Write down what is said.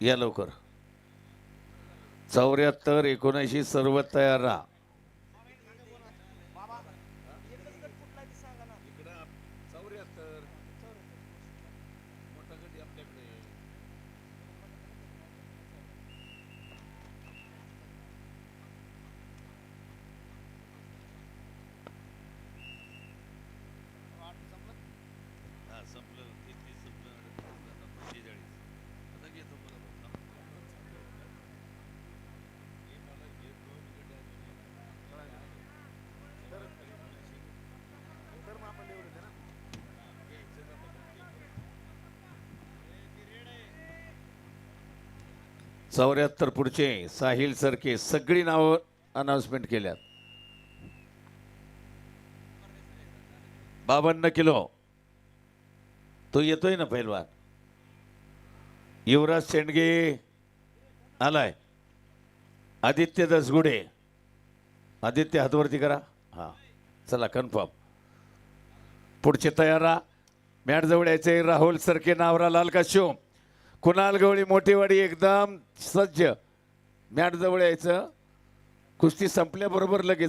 या लवकर. चौऱ्याहत्तर एकोणऐंशी सर्व तयार राहा. चौऱ्याहत्तर पुढचे साहिल सरके सगळी नावं अनाउन्समेंट केल्यात. बावन्न किलो. तो येतोय ना पैलवान युवराज शेंडगे आलाय. आदित्य दसगुडे. आदित्य हातवरती करा. हा चला कन्फर्म पुढचे तयार मॅट जवळ यायचे राहुल सरके नावरा लाल काश्यू कुणाल गवळी मोठीवाडी एकदम सज्ज. मॅट जवळ यायचं. कुस्ती संपल्याबरोबर लगेच